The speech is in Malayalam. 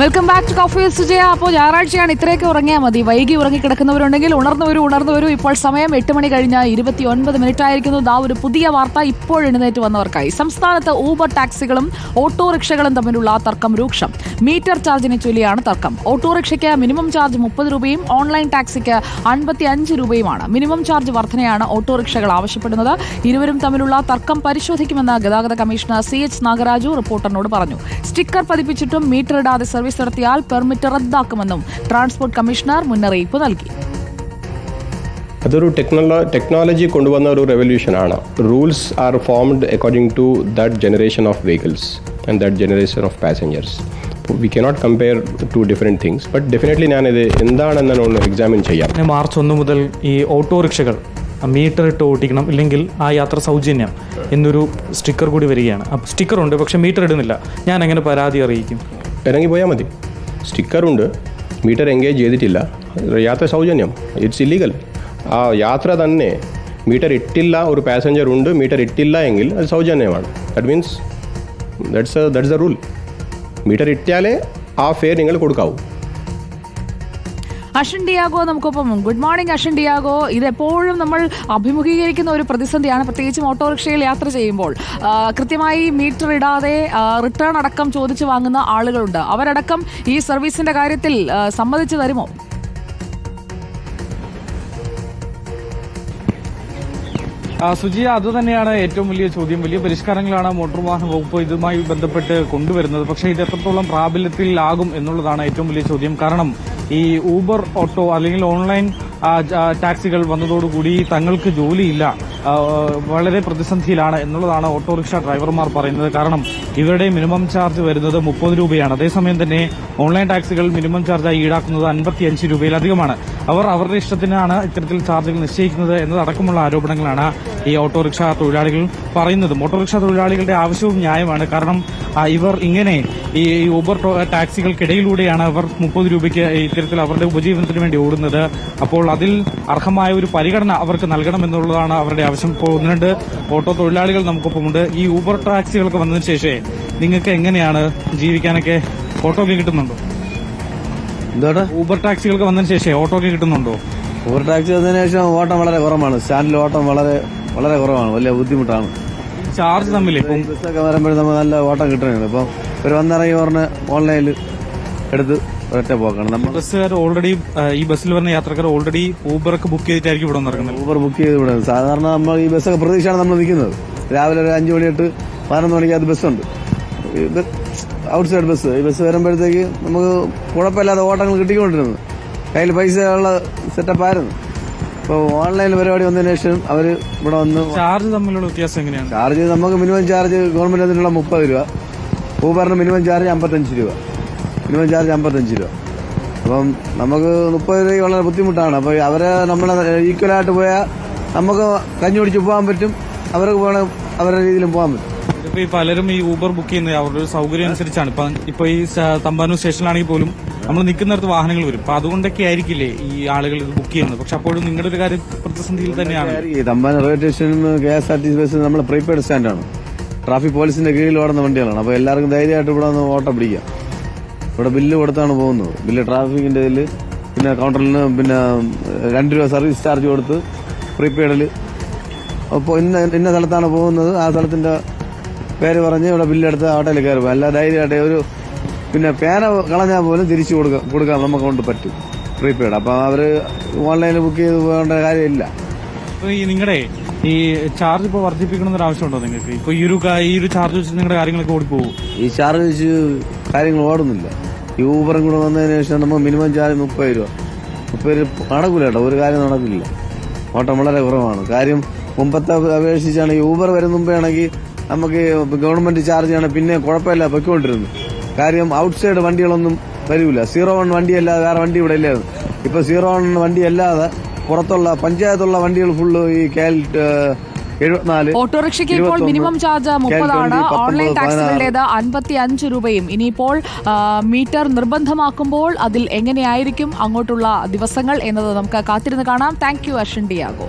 Welcome back to coffee Sujaya അപ്പോൾ ഞായറാഴ്ചയാണ്. ഇത്രയൊക്കെ ഉറങ്ങിയാൽ മതി. വൈകി ഉറങ്ങി ഉറങ്ങിക്കിടക്കുന്നവരുണ്ടെങ്കിൽ ഉണർന്നവരും ഉണർന്നവരും ഇപ്പോൾ സമയം എട്ട് മണി കഴിഞ്ഞ ഇരുപത്തി ഒൻപത് മിനിറ്റ് ആയിരിക്കുന്നു ദാ ഒരു പുതിയ വാർത്ത ഇപ്പോൾ എഴുന്നേറ്റ് വന്നവർക്കായി. സംസ്ഥാനത്ത് ഊബർ ടാക്സികളും ഓട്ടോറിക്ഷകളും തമ്മിലുള്ള തർക്കം രൂക്ഷം. മീറ്റർ ചാർജിനെ ചൊല്ലിയാണ് തർക്കം. ഓട്ടോറിക്ഷയ്ക്ക് മിനിമം ചാർജ് മുപ്പത് രൂപയും ഓൺലൈൻ ടാക്സിക്ക് അൻപത്തി അഞ്ച് രൂപയുമാണ്. മിനിമം ചാർജ് വർധനയാണ് ഓട്ടോറിക്ഷകൾ ആവശ്യപ്പെടുന്നത്. ഇരുവരും തമ്മിലുള്ള തർക്കം പരിശോധിക്കുമെന്ന് ഗതാഗത കമ്മീഷണർ സി എച്ച് നാഗരാജു റിപ്പോർട്ടറിനോട് പറഞ്ഞു. സ്റ്റിക്കർ പതിപ്പിച്ചിട്ടും മീറ്റർ ഇടാതെ സർവീസ് നടത്തിയാൽ പെർമിറ്റ് റദ്ദാക്കുമെന്നും ട്രാൻസ്പോർട്ട് കമ്മീഷണർ മുന്നറിയിപ്പ് നൽകി. അതൊരു ടെക്നോള ടെക്നോളജി കൊണ്ടുവന്ന ഒരു റെവല്യൂഷനാണ്. Rules are formed according to that generation of vehicles and that generation of passengers. We cannot compare two different things but definitely ഞാനിത് എന്താണെന്ന് ഒന്ന് എക്സാമിൻ ചെയ്യാം മാർച്ച് ഒന്ന് മുതൽ ഈ ഓട്ടോറിക്ഷകൾ മീറ്റർ ഇട്ട് ഓട്ടിക്കണം ഇല്ലെങ്കിൽ ആ യാത്ര സൗജന്യം എന്നൊരു സ്റ്റിക്കർ കൂടി വരികയാണ്. അപ്പോൾ സ്റ്റിക്കർ ഉണ്ട് പക്ഷേ മീറ്റർ ഇടുന്നില്ല. ഞാൻ എങ്ങനെ പരാതി അറിയിക്കും. ഇറങ്ങി പോയാൽ മതി. സ്റ്റിക്കറുണ്ട്. മീറ്റർ എൻഗേജ് ചെയ്തിട്ടില്ല. യാത്ര സൗജന്യം. ഇറ്റ്സ് ഇല്ലീഗൽ ആ യാത്ര തന്നെ മീറ്റർ ഇട്ടില്ല ഒരു പാസഞ്ചർ ഉണ്ട് മീറ്റർ ഇട്ടില്ല എങ്കിൽ അത് സൗജന്യമാണ്. That means that's that's the rule meter ഇട്ടാലേ ആ ഫെയർ നിങ്ങൾ കൊടുക്കാവൂ. അഷൻ ഡിയാഗോ നമുക്കൊപ്പം ഗുഡ് മോർണിംഗ് അഷൻ ഡിയാഗോ. ഇതെപ്പോഴും നമ്മൾ അഭിമുഖീകരിക്കുന്ന ഒരു പ്രതിസന്ധിയാണ്. പ്രത്യേകിച്ചും ഓട്ടോറിക്ഷയിൽ യാത്ര ചെയ്യുമ്പോൾ. കൃത്യമായി മീറ്റർ ഇടാതെ റിട്ടേൺ അടക്കം ചോദിച്ചു വാങ്ങുന്ന ആളുകളുണ്ട്. അവരടക്കം ഈ സർവീസിന്റെ കാര്യത്തിൽ സമ്മതിച്ചു തരുമോ? സുജി അത് തന്നെയാണ് ഏറ്റവും വലിയ ചോദ്യം. വലിയ പരിഷ്കാരങ്ങളാണ് മോട്ടോർ വാഹന വകുപ്പ് ഇതുമായി ബന്ധപ്പെട്ട് കൊണ്ടുവരുന്നത്. പക്ഷേ ഇത് എത്രത്തോളം പ്രാബല്യത്തിലാകും എന്നുള്ളതാണ് ഏറ്റവും വലിയ ചോദ്യം. കാരണം ഈ ഊബർ ഓട്ടോ അല്ലെങ്കിൽ ഓൺലൈൻ ടാക്സികൾ വന്നതോടുകൂടി തങ്ങൾക്ക് ജോലിയില്ല. വളരെ പ്രതിസന്ധിയിലാണ് എന്നുള്ളതാണ് ഓട്ടോറിക്ഷ ഡ്രൈവർമാർ പറയുന്നത്. കാരണം ഇവരുടെ മിനിമം ചാർജ് വരുന്നത് മുപ്പത് രൂപയാണ്. അതേസമയം തന്നെ ഓൺലൈൻ ടാക്സികൾ മിനിമം ചാർജായി ഈടാക്കുന്നത് അൻപത്തിയഞ്ച് രൂപയിലധികമാണ്. അവർ അവരുടെ ഇഷ്ടത്തിനാണ് ഇത്തരത്തിൽ ചാർജുകൾ നിശ്ചയിക്കുന്നത് എന്നതടക്കമുള്ള ആരോപണങ്ങളാണ് ഈ ഓട്ടോറിക്ഷ തൊഴിലാളികൾ പറയുന്നത്. ഓട്ടോറിക്ഷ തൊഴിലാളികളുടെ ആവശ്യവും ന്യായമാണ്. കാരണം ഇവർ ഇങ്ങനെ ഈ ഊബർ ടാക്സികൾക്കിടയിലൂടെയാണ് അവർ മുപ്പത് രൂപയ്ക്ക് ഇത്തരത്തിൽ അവരുടെ ഉപജീവനത്തിന് വേണ്ടി ഓടുന്നത്. അപ്പോൾ അതിൽ അർഹമായ ഒരു പരിഗണന അവർക്ക് നൽകണമെന്നുള്ളതാണ് അവരുടെ ആവശ്യം. ഇപ്പോൾ ഒന്ന് രണ്ട് ഓട്ടോ തൊഴിലാളികൾ നമുക്കൊപ്പമുണ്ട്. ഈ ഊബർ ടാക്സികളൊക്കെ വന്നതിന് ശേഷമേ നിങ്ങൾക്ക് എങ്ങനെയാണ് ജീവിക്കാനൊക്കെ ഓട്ടോ ഒക്കെ കിട്ടുന്നുണ്ടോ? എന്താണ് ഊബർ ടാക്സികൾക്ക് വന്നതിന് ശേഷം ഓട്ടോ ഒക്കെ കിട്ടുന്നുണ്ടോ? ഊബർ ടാക്സി വന്നതിന് ശേഷം ഓട്ടം വളരെ കുറവാണ്. സ്റ്റാൻഡിൽ ഓട്ടം വളരെ വളരെ കുറവാണ്. വലിയ ബുദ്ധിമുട്ടാണ്. ചാർജ് തമ്മിൽ ഇപ്പം ബസ്സൊക്കെ വരുമ്പോഴും നമുക്ക് നല്ല ഓട്ടം കിട്ടുന്നുണ്ട് ഇപ്പം ഒരു വന്നിറങ്ങി പറഞ്ഞ ഓൺലൈനിൽ എടുത്ത് ഒറ്റ പോക്കാണ്. നമ്മൾ ബസ്സുകാർ ഓൾറെഡി ഈ ബസ്സിൽ വരുന്ന യാത്രക്കാർ ഓൾറെഡി ഊബറൊക്കെ ബുക്ക് ചെയ്തിട്ടായിരിക്കും ഇവിടെ നടക്കുന്നത് ഊബർ ബുക്ക് ചെയ്ത് ഇവിടെ. സാധാരണ നമ്മൾ ഈ ബസ്സൊക്കെ പ്രതീക്ഷയാണ് നമ്മൾ നിൽക്കുന്നത്. രാവിലെ ഒരു അഞ്ച് മണി തൊട്ട് പതിനൊന്ന് മണിക്ക് അത് ബസ്സുണ്ട്. ഔട്ട് സൈഡ് ബസ് ഈ ബസ് വരുമ്പോഴത്തേക്ക് നമുക്ക് കുഴപ്പമില്ലാതെ ഓട്ടങ്ങൾ കിട്ടിക്കൊണ്ടിരുന്നു കയ്യിൽ പൈസ ഉള്ള സെറ്റപ്പ് ആയിരുന്നു. ഇപ്പോൾ ഓൺലൈൻ പരിപാടി വന്നതിന് ശേഷം അവർ ഇവിടെ വന്ന് ചാർജ് തമ്മിലുള്ള വ്യത്യാസം എങ്ങനെയാണ്? ചാർജ് നമുക്ക് മിനിമം ചാർജ് ഗവൺമെന്റ് അതിനുള്ള മുപ്പത് രൂപ. ഊബറിന് മിനിമം ചാർജ് അമ്പത്തഞ്ച് രൂപ. മിനിമം ചാർജ് അമ്പത്തഞ്ച് രൂപ. അപ്പം നമുക്ക് മുപ്പത് രൂപ വളരെ ബുദ്ധിമുട്ടാണ്. അപ്പോൾ അവരെ നമ്മളെ ഈക്വലായിട്ട് പോയാൽ നമുക്ക് കഞ്ഞി പിടിച്ച് പോകാൻ പറ്റും. അവർക്ക് വേണം അവരുടെ രീതിയിലും പോകാൻ പറ്റും. ഇപ്പൊ ഈ പലരും ഈ ഊബർ ബുക്ക് ചെയ്യുന്നത് അവരുടെ സൗകര്യം അനുസരിച്ചാണ്. ഇപ്പൊ ഇപ്പൊ ഈ തമ്പാനൂർ സ്റ്റേഷനിലാണെങ്കിൽ പോലും നമ്മൾ നിൽക്കുന്നിടത്ത് വാഹനങ്ങൾ വരും. അപ്പൊ അതുകൊണ്ടൊക്കെ ആയിരിക്കില്ലേ ഈ ആളുകൾ ഇത് ബുക്ക് ചെയ്യുന്നത്? പക്ഷെ അപ്പോഴും നിങ്ങളുടെ ഒരു കാര്യം പ്രതിസന്ധിയിൽ തന്നെയാണ്. ഈ തമ്പാന റെയിൽവേ സ്റ്റേഷനിൽ K S R T C bus നമ്മൾ പ്രീപെയ്ഡ് സ്റ്റാൻഡാണ്. ട്രാഫിക് പോലീസിന്റെ കീഴിൽ ഓടുന്ന വണ്ടികളാണ്. അപ്പോൾ എല്ലാവർക്കും ധൈര്യമായിട്ട് ഇവിടെ നിന്ന് ഓട്ടം പിടിക്കാം. ഇവിടെ ബില്ല് കൊടുത്താണ് പോകുന്നത്. ബില്ല് ട്രാഫിക്കിന്റെ ഇതിൽ പിന്നെ കൗണ്ടറിൽ നിന്ന് പിന്നെ രണ്ട് രൂപ സർവീസ് ചാർജ് കൊടുത്ത് പ്രീപെയ്ഡിൽ അപ്പോൾ ഇന്ന ഇന്ന സ്ഥലത്താണ് പോകുന്നത്. ആ സ്ഥലത്തിന്റെ പേര് പറഞ്ഞ് ഇവിടെ ബില്ലെടുത്ത് ഓട്ടോയിൽ കയറി അല്ല ധൈര്യമായിട്ട് ഒരു പിന്നെ പേന കളഞ്ഞാൽ പോലും തിരിച്ചു കൊടുക്കാം കൊടുക്കാൻ നമുക്ക് കൊണ്ട് പറ്റും. പ്രീപെയ്ഡ് അപ്പോൾ അവർ ഓൺലൈനിൽ ബുക്ക് ചെയ്ത് പോകേണ്ട കാര്യമില്ല. ഈ നിങ്ങളുടെ ഈ ചാർജ് ഇപ്പൊ വർദ്ധിപ്പിക്കണം എന്നൊരു ആവശ്യമുണ്ടോ നിങ്ങൾക്ക്? ഇപ്പൊ ഈ ഒരു ഈ ഒരു ചാർജ് വെച്ച് നിങ്ങളുടെ കാര്യങ്ങളൊക്കെ ഓടിപ്പോകും ഈ ചാർജ് വെച്ച് കാര്യങ്ങൾ ഓടുന്നില്ല. ഈ ഊബറും കൂടെ വന്നതിന് ശേഷം നമ്മൾ മിനിമം ചാർജ് മുപ്പത് രൂപ. മുപ്പത് രൂപ നടക്കില്ല കേട്ടോ ഒരു കാര്യം നടക്കില്ല. ഓട്ടം വളരെ കുറവാണ്. കാര്യം മുമ്പത്തെ അപേക്ഷിച്ചാണ് ഈ ഊബർ വരുന്ന മുമ്പേ ആണെങ്കിൽ നമുക്ക് ഗവൺമെന്റ് ചാർജ് ആണ് പിന്നെ കുഴപ്പമില്ല പൊയ്ക്കൊണ്ടിരുന്നു. കാര്യം ഔട്ട്സൈഡ് വണ്ടികളൊന്നും വരില്ല സീറോ വൺ വണ്ടിയല്ലാതെ വേറെ വണ്ടി ഇവിടെ ഇല്ലായിരുന്നു. ഇപ്പൊ സീറോ വൺ വണ്ടി അല്ലാതെ പുറത്തുള്ള പഞ്ചായത്തുള്ള വണ്ടികൾ ഫുള്ള് ഈ കേൽ ഓട്ടോറിക്ഷയ്ക്ക് ഇപ്പോൾ മിനിമം ചാർജ് മുപ്പതാണ്. ഓൺലൈൻ. ടാക്സികളുടേത് അൻപത്തി അഞ്ച് രൂപയും. ഇനിയിപ്പോൾ മീറ്റർ നിർബന്ധമാക്കുമ്പോൾ അതിൽ എങ്ങനെയായിരിക്കും അങ്ങോട്ടുള്ള ദിവസങ്ങൾ എന്നത് നമുക്ക് കാത്തിരുന്ന് കാണാം. Thank you Ashan Diago.